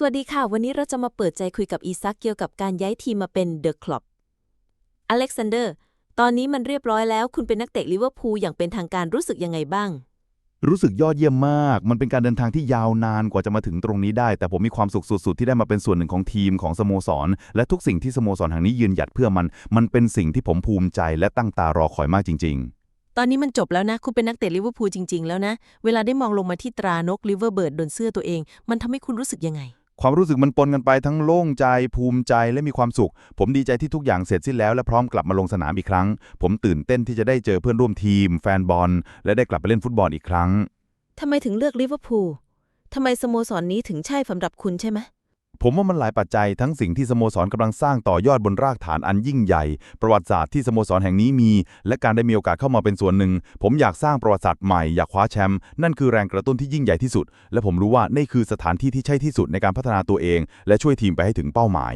สวัสดีค่ะ วันนี้เราจะมาเปิดใจคุยกับอีซักเกี่ยวกับการย้ายทีมมาเป็นเดอะคลับอเล็กซานเดอร์ ตอนนี้มันเรียบร้อยแล้ว คุณเป็นนักเตะลิเวอร์พูลอย่างเป็นทางการรู้สึกยังไงบ้าง รู้สึกยอดเยี่ยมมาก มันเป็นการเดินทางที่ยาวนานกว่าจะมาถึงตรงนี้ได้ แต่ผมมีความสุขสุดๆ ที่ได้มาเป็นส่วนหนึ่งของทีมของสโมสร และทุกสิ่งที่สโมสรแห่งนี้ยืนหยัดเพื่อมัน มันเป็นสิ่งที่ผมภูมิใจและตั้งตารอคอยมากจริงตอนนี้มันจบแล้วนะ คุณเป็นนักเตะลิเวอร์พูลจริง ๆ แล้วนะ เวลาได้มองลงมาที่ตรานกลิเวอร์เบิร์ดบนเสื้อตัวเอง มันทำให้คุณรู้สึกยังไงๆ ความรู้สึกมันปนกันไปทั้งโล่งใจภูมิใจและมีความสุข ผมดีใจที่ทุกอย่างเสร็จสิ้นแล้วและพร้อมกลับมาลงสนามอีกครั้ง ผมตื่นเต้นที่จะได้เจอเพื่อนร่วมทีม แฟนบอล และได้กลับไปเล่นฟุตบอลอีกครั้ง ทำไมถึงเลือกลิเวอร์พูลทำไมสโมสรนี้ถึงใช่สำหรับคุณใช่ไหม ผมว่ามันหลายปัจจัยทั้งสิ่งที่สโมสรกำลังสร้างต่อยอดบนรากฐานอันยิ่งใหญ่ ประวัติศาสตร์ที่สโมสรแห่งนี้มี และการได้มีโอกาสเข้ามาเป็นส่วนหนึ่ง ผมอยากสร้างประวัติศาสตร์ใหม่อยากคว้าแชมป์นั่นคือแรงกระตุ้นที่ยิ่งใหญ่ที่สุด และผมรู้ว่านี่คือสถานที่ที่ใช่ที่สุดในการพัฒนาตัวเอง และช่วยทีมไปให้ถึงเป้าหมาย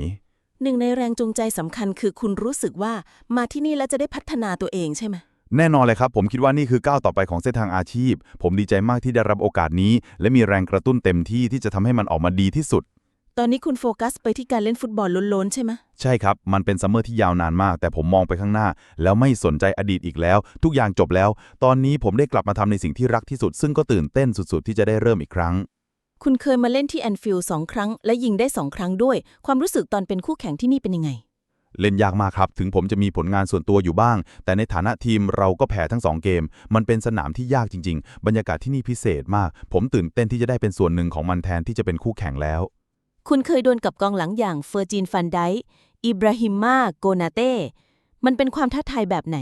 หนึ่งในแรงจูงใจสำคัญคือคุณรู้สึกว่ามาที่นี่แล้วจะได้พัฒนาตัวเองใช่ไหมแน่นอนเลยครับ ผมคิดว่านี่คือก้าวต่อไปของเส้นทางอาชีพ ผมดีใจมากที่ได้รับโอกาสนี้ และมีแรงกระตุ้นเต็มที่ที่จะทำให้มันออกมาดีที่สุดต อนนี้คุณโฟกัสไปที่การเล่นฟุตบอลล้นๆใช่ไหมใช่ครับ มันเป็นซัมเมอร์ที่ยาวนานมาก แต่ผมมองไปข้างหน้า แล้วไม่สนใจอดีตอีกแล้ว ทุกอย่างจบแล้ว ตอนนี้ผมได้กลับมาทำในสิ่งที่รักที่สุด ซึ่งก็ตื่นเต้นสุดๆ ที่จะได้เริ่มอีกครั้ง คุณเคยมาเล่นที่แอนฟิลด์สองครั้ง และยิงได้สองครั้งด้วย ความรู้สึกตอนเป็นคู่แข่งที่นี่เป็นยังไง เล่นยากมากครับ ถึงผมจะมีผลงานส่วนตัวอยู่บ้าง แต่ในฐานะทีมเราก็แพ้ทั้งสองเกม มันเป็นสนามที่ยากจริง ๆ บรรยากาศที่นี่พิเศษมาก ผมตื่นเต้นที่จะได้เป็นส่วนหนึ่งของมันแทนที่จะเป็นคู่แข่งแล้ว คุณเคยโดนกับกองหลังอย่างเฟอร์จินฟันไดอิบราฮิมาโกนาเต้ มันเป็นความท้าทายแบบไหน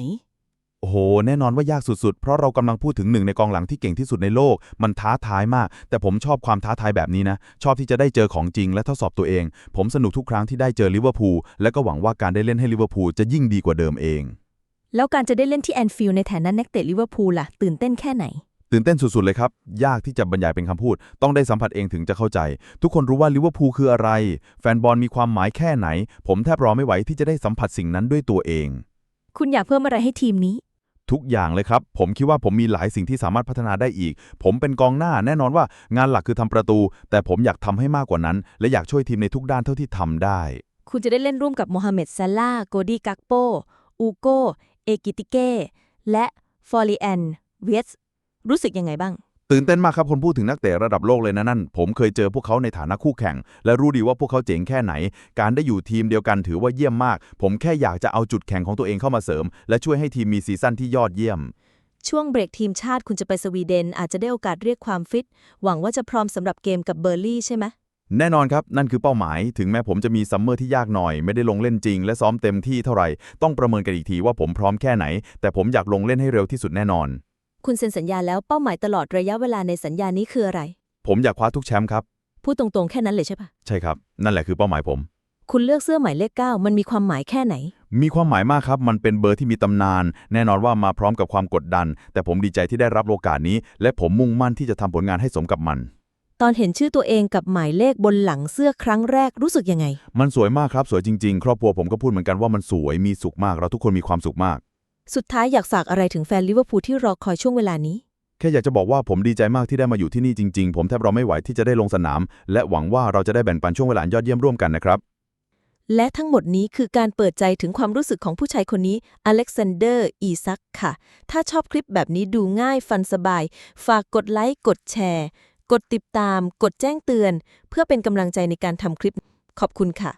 โอ้โห แน่นอนว่ายากสุดๆ เพราะเรากำลังพูดถึงหนึ่งในกองหลังที่เก่งที่สุดในโลก มันท้าทายมาก แต่ผมชอบความท้าทายแบบนี้นะ ชอบที่จะได้เจอของจริงและทดสอบตัวเอง ผมสนุกทุกครั้งที่ได้เจอลิเวอร์พูล และก็หวังว่าการได้เล่นให้ลิเวอร์พูลจะยิ่งดีกว่าเดิมเอง แล้วการจะได้เล่นที่แอนฟิลด์ในฐานะนักเตะลิเวอร์พูลล่ะ ตื่นเต้นแค่ไหน ตื่นเต้นสุด ๆ เลยครับ ยากที่จะบรรยายเป็นคำพูด ต้องได้สัมผัสเองถึงจะเข้าใจ ทุกคนรู้ว่าลิเวอร์พูลคืออะไร แฟนบอลมีความหมายแค่ไหน ผมแทบรอไม่ไหวที่จะได้สัมผัสสิ่งนั้นด้วยตัวเอง คุณอยากเพิ่มอะไรให้ทีมนี้ ทุกอย่างเลยครับ ผมคิดว่าผมมีหลายสิ่งที่สามารถพัฒนาได้อีก ผมเป็นกองหน้าแน่นอนว่างานหลักคือทำประตู แต่ผมอยากทำให้มากกว่านั้น และอยากช่วยทีมในทุกด้านเท่าที่ทำได้ คุณจะได้เล่นร่วมกับโมฮัมเหม็ดซาลาห์โกดีกักโปอูโกเอกิติเก้และฟอรีแอนเวส รู้สึกยังไงบ้าง ตื่นเต้นมากครับคนพูดถึงนักเตะระดับโลกเลยนะนั่น ผมเคยเจอพวกเขาในฐานะคู่แข่ง และรู้ดีว่าพวกเขาเจ๋งแค่ไหน การได้อยู่ทีมเดียวกันถือว่าเยี่ยมมาก ผมแค่อยากจะเอาจุดแข็งของตัวเองเข้ามาเสริม และช่วยให้ทีมมีซีซั่นที่ยอดเยี่ยม ช่วงเบรกทีมชาติคุณจะไปสวีเดน อาจจะได้โอกาสเรียกความฟิต หวังว่าจะพร้อมสำหรับเกมกับเบอร์ลี่ใช่ไหมแน่นอนครับ นั่นคือเป้าหมาย ถึงแม้ผมจะมีซัมเมอร์ที่ยากหน่อย ไม่ได้ลงเล่นจริง และซ้อมเต็มที่เท่าไหร่ ต้องประเมินกันอีกทีว่าผมพร้อมแค่ไหน แต่ผมอยากลงเล่นให้เร็วที่สุดแน่นอน คุณเซ็นสัญญาแล้วเป้าหมายตลอดระยะเวลาในสัญญานี้คืออะไร ผมอยากคว้าทุกแชมป์ครับ พูดตรงๆแค่นั้นเลยใช่ปะใช่ครับ นั่นแหละคือเป้าหมายผม คุณเลือกเสื้อหมายเลข 9 มันมีความหมายแค่ไหน มีความหมายมากครับ มันเป็นเบอร์ที่มีตำนาน แน่นอนว่ามาพร้อมกับความกดดัน แต่ผมดีใจที่ได้รับโอกาสนี้ และผมมุ่งมั่นที่จะทำผลงานให้สมกับมัน ตอนเห็นชื่อตัวเองกับหมายเลขบนหลังเสื้อครั้งแรกรู้สึกยังไง มันสวยมากครับ สวยจริง ๆ ครอบครัวผมก็พูดเหมือนกันว่ามันสวยมีสุขมากเราทุกคนมีความสุขมาก สุดท้ายอยากฝากอะไรถึงแฟนลิเวอร์พูลที่รอคอยช่วงเวลานี้ แค่อยากจะบอกว่าผมดีใจมากที่ได้มาอยู่ที่นี่จริงๆ ผมแทบรอไม่ไหวที่จะได้ลงสนาม และหวังว่าเราจะได้แบ่งปันช่วงเวลายอดเยี่ยมร่วมกันนะครับ และทั้งหมดนี้คือการเปิดใจถึงความรู้สึกของผู้ชายคนนี้อเล็กซานเดอร์ อีซักค่ะ ถ้าชอบคลิปแบบนี้ดูง่ายฟันสบาย ฝากกดไลค์กดแชร์ กดติดตาม กดแจ้งเตือน เพื่อเป็นกำลังใจในการทำคลิปขอบคุณค่ะ